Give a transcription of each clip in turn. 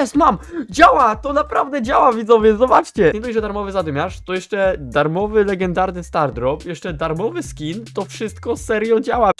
jest, mam! Działa! To naprawdę działa, widzowie, zobaczcie! Nie dość, że darmowy zadymiarz, to jeszcze darmowy, legendarny Star Drop, jeszcze darmowy skin, to wszystko serio działa.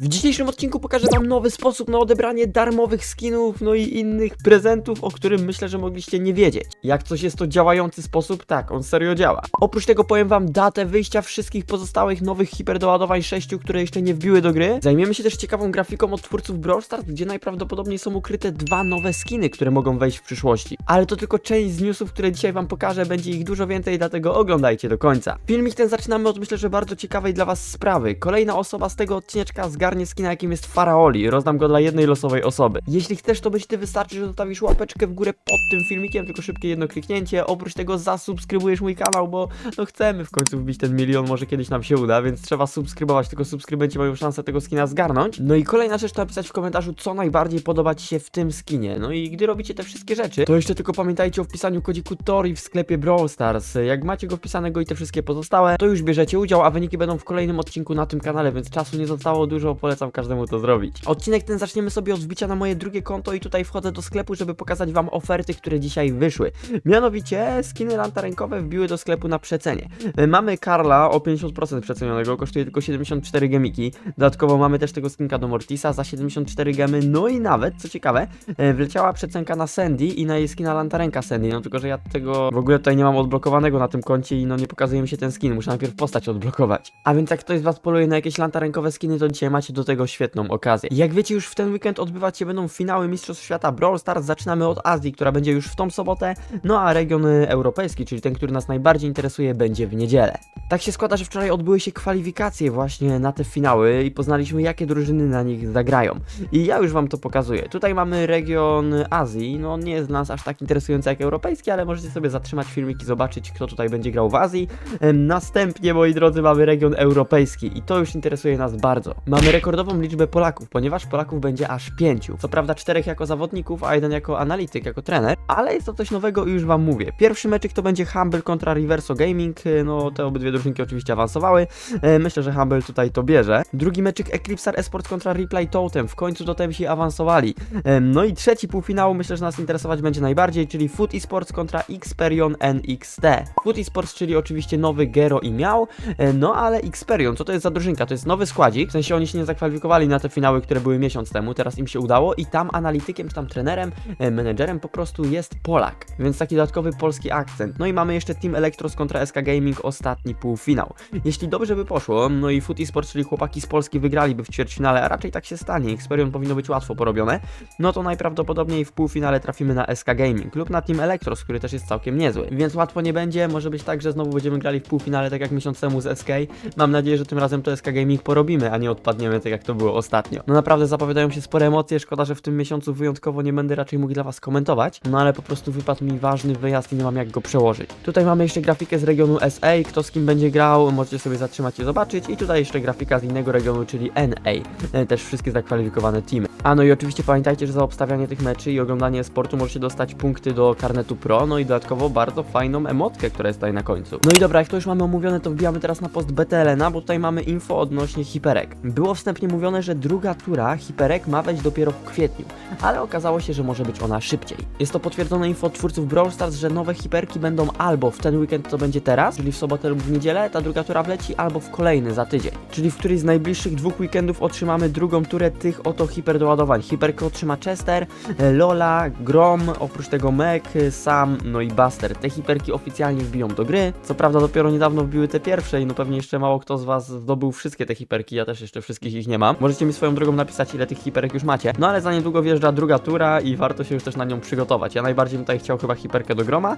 W dzisiejszym odcinku pokażę Wam nowy sposób na odebranie darmowych skinów, no i innych prezentów, o którym myślę, że mogliście nie wiedzieć. Jak coś jest to działający sposób, tak, on serio działa. Oprócz tego powiem Wam datę wyjścia wszystkich pozostałych nowych hiperdoładowań 6, które jeszcze nie wbiły do gry. Zajmiemy się też ciekawą grafiką od twórców Brawl Stars, gdzie najprawdopodobniej są ukryte dwa nowe skiny, które mogą wejść w przyszłości. Ale to tylko część z newsów, które dzisiaj Wam pokażę, będzie ich dużo więcej, dlatego oglądajcie do końca. Filmik ten zaczynamy od myślę, że bardzo ciekawej dla Was sprawy. Kolejna osoba z tego odcineczka zgarnie skina, jakim jest Faraoli. Rozdam go dla jednej losowej osoby. Jeśli chcesz, to być Ty wystarczy, że zostawisz łapeczkę w górę pod tym filmikiem, tylko szybkie jedno kliknięcie. Oprócz tego zasubskrybujesz mój kanał, bo no chcemy w końcu wbić ten milion, może kiedyś nam się uda, więc trzeba subskrybować, tylko subskrybenci mają szansę tego skina zgarnąć. No i kolejna rzecz to napisać w komentarzu, co najbardziej podoba Ci się w tym skinie. No i gdy robicie te wszystkie rzeczy, to jeszcze tylko pamiętajcie o wpisaniu kodziku TORI w sklepie Brawl Stars. Jak macie go wpisanego i te wszystkie pozostałe, to już bierzecie udział, a wyniki będą w kolejnym odcinku na tym kanale, więc czasu nie zostało dużo, polecam każdemu to zrobić. Odcinek ten zaczniemy sobie od wbicia na moje drugie konto i tutaj wchodzę do sklepu, żeby pokazać Wam oferty, które dzisiaj wyszły. Mianowicie skiny lantarenkowe wbiły do sklepu na przecenie. E, Mamy Karla o 50% przecenionego, kosztuje tylko 74 gemiki. Dodatkowo mamy też tego skinka do Mortisa za 74 gemy, no i nawet, co ciekawe, e, wleciała przecenka na Sandy i na jej skina lantarenka Sandy, no tylko, że ja tego w ogóle tutaj nie mam odblokowanego na tym koncie i no nie pokazuje mi się ten skin, muszę najpierw postać odblokować. A więc jak ktoś z Was poluje na jakieś lantarenkowe skiny, to dzisiaj macie do tego świetną okazję. Jak wiecie, już w ten weekend odbywać się będą finały Mistrzostw Świata Brawl Stars, zaczynamy od Azji, która będzie już w tą sobotę, no a region europejski, czyli ten, który nas najbardziej interesuje, będzie w niedzielę. Tak się składa, że wczoraj odbyły się kwalifikacje właśnie na te finały i poznaliśmy, jakie drużyny na nich zagrają. I ja już Wam to pokazuję. Tutaj mamy region Azji, no nie jest dla nas aż tak interesujący jak europejski, ale możecie sobie zatrzymać filmik i zobaczyć, kto tutaj będzie grał w Azji. Następnie, moi drodzy, mamy region europejski i to już interesuje nas bardzo. Mamy rekordową liczbę Polaków, ponieważ Polaków będzie aż pięciu. Co prawda czterech jako zawodników, a jeden jako analityk, jako trener, ale jest to coś nowego i już Wam mówię. Pierwszy meczyk to będzie Humble kontra Reverso Gaming, no te obydwie drużynki oczywiście awansowały. E, Myślę, że Humble tutaj to bierze. Drugi meczyk Eclipsar Esports kontra Replay Totem, w końcu Totem się awansowali. No i trzeci półfinał myślę, że nas interesować będzie najbardziej, czyli Foot Esports kontra Xperion NXT. Foot Esports, czyli oczywiście nowy Gero i Miał, e, no ale Xperion, co to jest za drużynka? To jest nowy składzik, w sensie oni się nie zakwalifikowali na te finały, które były miesiąc temu, teraz im się udało i tam analitykiem, czy tam trenerem, e, menedżerem po prostu jest Polak, więc taki dodatkowy polski akcent. No i mamy jeszcze Team Electros kontra SK Gaming, ostatni półfinał. Jeśli dobrze by poszło, no i Foot Esports, czyli chłopaki z Polski wygraliby w ćwierćfinale, a raczej tak się stanie, Xperion powinno być łatwo porobione, no to najprawdopodobniej w półfinale trafimy na SK Gaming lub na Team Electros, który też jest całkiem niezły. Więc łatwo nie będzie, może być tak, że znowu będziemy grali w półfinale tak jak miesiąc temu z SK. Mam nadzieję, że tym razem to SK Gaming porobimy, a nie odpadniemy tak jak to było ostatnio. No naprawdę zapowiadają się spore emocje, szkoda, że w tym miesiącu wyjątkowo nie będę raczej mógł dla was komentować, no ale po prostu wypadł mi ważny wyjazd i nie mam jak go przełożyć. Tutaj mamy jeszcze grafikę z regionu SA, kto z kim będzie grał, możecie sobie zatrzymać i zobaczyć i tutaj jeszcze grafika z innego regionu, czyli NA. E, Też wszystkie zakwalifikowane teamy. A no i oczywiście pamiętajcie, że za obstawianie tych meczy i oglądanie sportu możecie dostać punkty do karnetu Pro, no i dodatkowo bardzo fajną emotkę, która jest tutaj na końcu. No i dobra, jak to już mamy omówione, to wbijamy teraz na post BTLN, bo tutaj mamy info odnośnie hiperek. Było wstępnie mówione, że druga tura hiperek ma wejść dopiero w kwietniu, ale okazało się, że może być ona szybciej. Jest to potwierdzone info od twórców Brawl Stars, że nowe hiperki będą albo w ten weekend, co będzie teraz, czyli w sobotę lub w niedzielę, ta druga tura wleci, albo w kolejny za tydzień. Czyli w którymś z najbliższych dwóch weekendów otrzymamy drugą turę tych oto hiperdoładowań. Hiperkę otrzyma Chester, Lola, Grom, oprócz tego Meg, Sam, no i Buster. Te hiperki oficjalnie wbiją do gry. Co prawda dopiero niedawno wbiły te pierwsze i no pewnie jeszcze mało kto z Was zdobył wszystkie te hiperki, ja też jeszcze wszystkich ich nie mam. Możecie mi swoją drogą napisać, ile tych hiperek już macie. No ale za niedługo wjeżdża druga tura i warto się już też na nią przygotować. Ja najbardziej bym tutaj chciał chyba hiperkę do Groma,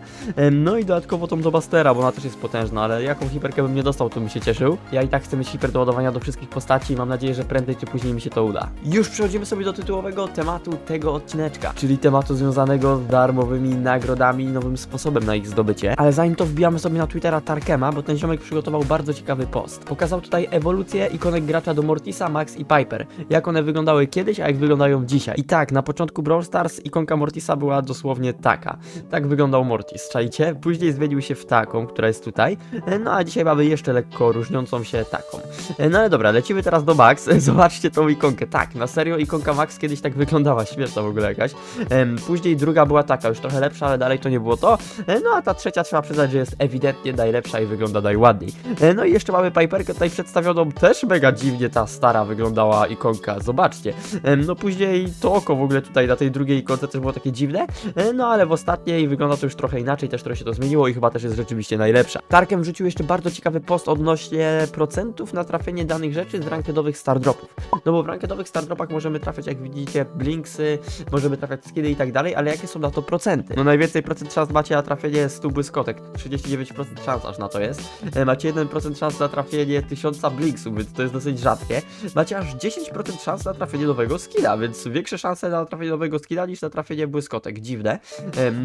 no i dodatkowo tą do Bustera, bo ona też jest potężna, ale jaką hiperkę bym nie dostał, to bym się cieszył. Ja i tak chcę mieć hiper do ładowania do wszystkich postaci i mam nadzieję, że prędzej czy później mi się to uda. Już przechodzimy sobie do tytułowego tematu tego odcineczka, czyli tematu związanego z darmowymi nagrodami i nowym sposobem na ich zdobycie. Ale zanim to wbijamy sobie na Twittera Tarkema, bo ten ziomek przygotował bardzo ciekawy post. Pokazał tutaj ewolucję ikonek gracza do Mortisa Mortisa, Max i Piper. Jak one wyglądały kiedyś, a jak wyglądają dzisiaj. I tak, na początku Brawl Stars ikonka Mortisa była dosłownie taka. Tak wyglądał Mortis, czajcie? Później zmienił się w taką, która jest tutaj. No a dzisiaj mamy jeszcze lekko różniącą się taką. No ale dobra, lecimy teraz do Max. Zobaczcie tą ikonkę. Tak, na serio ikonka Max kiedyś tak wyglądała, śmieszna w ogóle jakaś. Później druga była taka, już trochę lepsza, ale dalej to nie było to. E, No a ta trzecia trzeba przyznać, że jest ewidentnie najlepsza i wygląda najładniej. E, No i jeszcze mamy Piperkę tutaj przedstawioną, też mega dziwnie ta stara wyglądała ikonka, zobaczcie. No później to oko w ogóle tutaj na tej drugiej ikonce też było takie dziwne, no ale w ostatniej wygląda to już trochę inaczej, też trochę się to zmieniło i chyba też jest rzeczywiście najlepsza. Tarkem wrzucił jeszcze bardzo ciekawy post odnośnie procentów na trafienie danych rzeczy z rankedowych stardropów. No bo w rankedowych stardropach możemy trafiać, jak widzicie, blinksy, możemy trafiać skiny i tak dalej, ale jakie są na to procenty? No najwięcej procent szans macie na trafienie 100 błyskotek, 39% szans aż na to jest. E, Macie 1% szans na trafienie 1000 blinksów, więc to jest dosyć rzadkie. Macie aż 10% szans na trafienie nowego skina, więc większe szanse na trafienie nowego skina niż na trafienie błyskotek. Dziwne,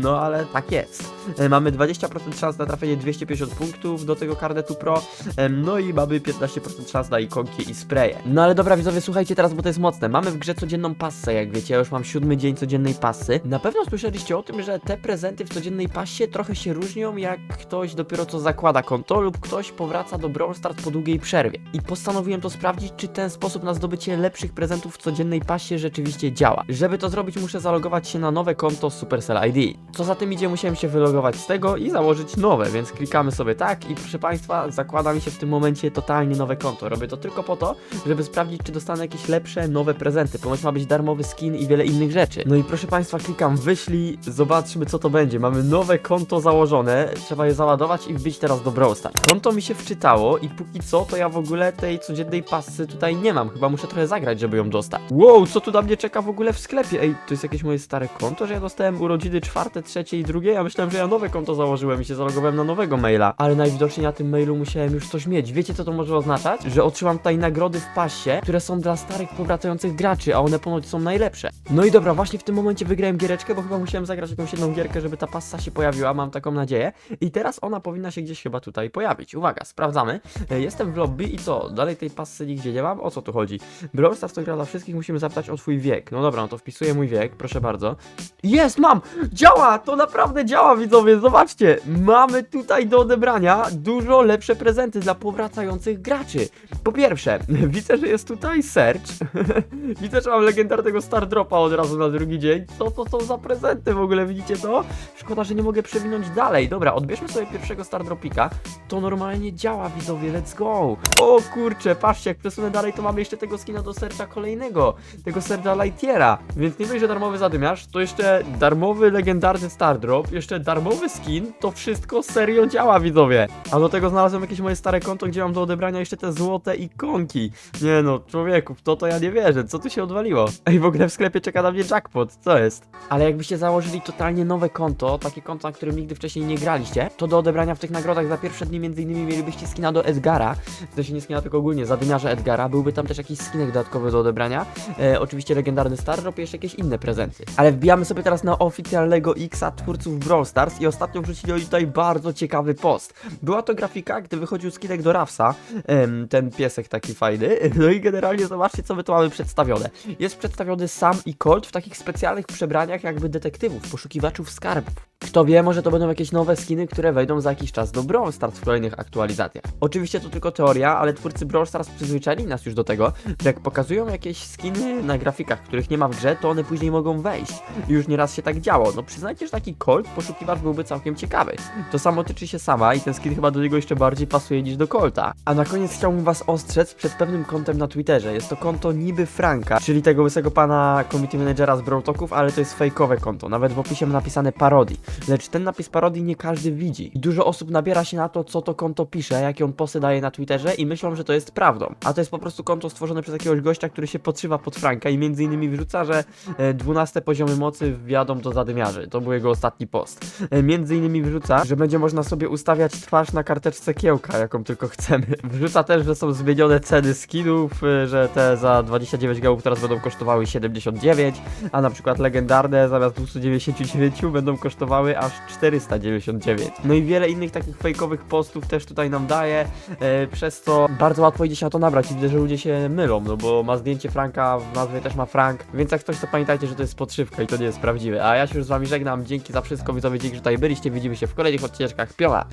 no ale tak jest. Mamy 20% szans na trafienie 250 punktów do tego karnetu pro, no i mamy 15% szans na ikonki i spreje. No ale dobra widzowie, słuchajcie teraz, bo to jest mocne. Mamy w grze codzienną passę, jak wiecie, ja już mam siódmy dzień codziennej passy. Na pewno słyszeliście o tym, że te prezenty w codziennej passie trochę się różnią, jak ktoś dopiero co zakłada konto lub ktoś powraca do Brawl Stars po długiej przerwie. I postanowiłem to sprawdzić, czy ten sposób na zdobycie lepszych prezentów w codziennej passie rzeczywiście działa. Żeby to zrobić, muszę zalogować się na nowe konto Supercell ID. Co za tym idzie, musiałem się wylogować z tego i założyć nowe, więc klikamy sobie tak i proszę Państwa, zakłada mi się w tym momencie totalnie nowe konto. Robię to tylko po to, żeby sprawdzić, czy dostanę jakieś lepsze, nowe prezenty. Ponoć ma być darmowy skin i wiele innych rzeczy. No i proszę Państwa, klikam wyślij, zobaczmy co to będzie. Mamy nowe konto założone, trzeba je załadować i wbić teraz do Brawl Stars. Konto mi się wczytało i póki co, to ja w ogóle tej codziennej pasy tutaj nie mam. Chyba muszę trochę zagrać, żeby ją dostać. Wow, co tu na mnie czeka w ogóle w sklepie? Ej, to jest jakieś moje stare konto, że ja dostałem urodziny czwarte, trzecie i drugie? Ja myślałem, że ja nowe konto założyłem i się zalogowałem na nowego maila. Ale najwidoczniej na tym mailu musiałem już coś mieć. Wiecie co to może oznaczać? Że otrzymam tutaj nagrody w pasie, które są dla starych, powracających graczy, a one ponoć są najlepsze. No i dobra, właśnie w tym momencie wygrałem giereczkę, bo chyba musiałem zagrać jakąś jedną gierkę, żeby ta passa się pojawiła, mam taką nadzieję. I teraz ona powinna się gdzieś chyba tutaj pojawić. Uwaga, sprawdzamy. E, Jestem w lobby i co? Dalej tej passy nigdzie nie mam? O co tu chodzi? Brawl Stars to gra dla wszystkich, musimy zapytać o twój wiek. No dobra, no to wpisuję mój wiek, proszę bardzo. Jest, mam! Działa! To naprawdę działa, widzowie, zobaczcie! Mamy tutaj do odebrania dużo lepsze prezenty dla powracających graczy. Po pierwsze, widzę, że jest tutaj search. widzę, że mam legendarnego Star Dropa od razu na drugi dzień. Co to są za prezenty w ogóle, widzicie to? Szkoda, że nie mogę przewinąć dalej. Dobra, odbierzmy sobie pierwszego Star Dropika. To normalnie działa, widzowie, let's go! O kurczę, patrzcie, jak przesunę dalej, to mamy jeszcze tego skina do serca kolejnego. Tego serca Lightyeara. Więc nie dość, że darmowy zadymiarz, to jeszcze darmowy, legendarny Star Drop, jeszcze darmowy skin, to wszystko serio działa, widzowie. A do tego znalazłem jakieś moje stare konto, gdzie mam do odebrania jeszcze te złote ikonki. Nie no, człowieku, to to ja nie wierzę, co tu się odwaliło? Ej, w ogóle w sklepie czeka na mnie jackpot, co jest? Ale jakbyście założyli totalnie nowe konto, takie konto, na którym nigdy wcześniej nie graliście, to do odebrania w tych nagrodach za pierwsze dni między innymi mielibyście skina do Edgara, w sensie nie skina, tylko ogólnie zadymiarza Edgara, byłby tam też jakiś skinek dodatkowy do odebrania, e, oczywiście legendarny Star i jeszcze jakieś inne prezenty. Ale wbijamy sobie teraz na oficjalnego Xa twórców Brawl Stars i ostatnio wrzucili tutaj bardzo ciekawy post. Była to grafika, gdy wychodził skinek do Rafsa, ten piesek taki fajny, no i generalnie zobaczcie co my tu mamy przedstawione. Jest przedstawiony Sam i Colt w takich specjalnych przebraniach jakby detektywów, poszukiwaczów skarbów. Kto wie, może to będą jakieś nowe skiny, które wejdą za jakiś czas do Brawl Stars w kolejnych aktualizacjach. Oczywiście to tylko teoria, ale twórcy Brawl Stars przyzwyczaili nas już do tego, że jak pokazują jakieś skiny na grafikach, których nie ma w grze, to one później mogą wejść. I już nieraz się tak działo. No przyznajcie, że taki Colt poszukiwacz byłby całkiem ciekawy. To samo tyczy się sama i ten skin chyba do niego jeszcze bardziej pasuje niż do Colta. A na koniec chciałbym was ostrzec przed pewnym kontem na Twitterze. Jest to konto niby Franka, czyli tego łysego pana community managera z Brawl Talków, ale to jest fejkowe konto. Nawet w opisie ma napisane parodii. Lecz ten napis parodii nie każdy widzi. I dużo osób nabiera się na to, co to konto pisze, jakie on posty daje na Twitterze i myślą, że to jest prawdą. A to jest po prostu konto stworzone przez jakiegoś gościa, który się podszywa pod Franka i między innymi wrzuca, że e, 12 poziomy mocy wjadą do zadymiarzy. To był jego ostatni post. E, między innymi wrzuca, że będzie można sobie ustawiać twarz na karteczce kiełka, jaką tylko chcemy. Wrzuca też, że są zmienione ceny skinów, e, że te za 29 gałów teraz będą kosztowały 79, a na przykład legendarne zamiast 299 będą kosztowały aż 499. No i wiele innych takich fejkowych postów też tutaj nam daje, e, przez co bardzo łatwo idzie się na to nabrać i widzę, że ludzie się mylą, no bo ma zdjęcie Franka, w nazwie też ma Frank, więc jak coś to pamiętajcie, że to jest podszywka i to nie jest prawdziwe. A ja się już z wami żegnam, dzięki za wszystko widzowie, dzięki, że tutaj byliście, widzimy się w kolejnych odcinkach, piona!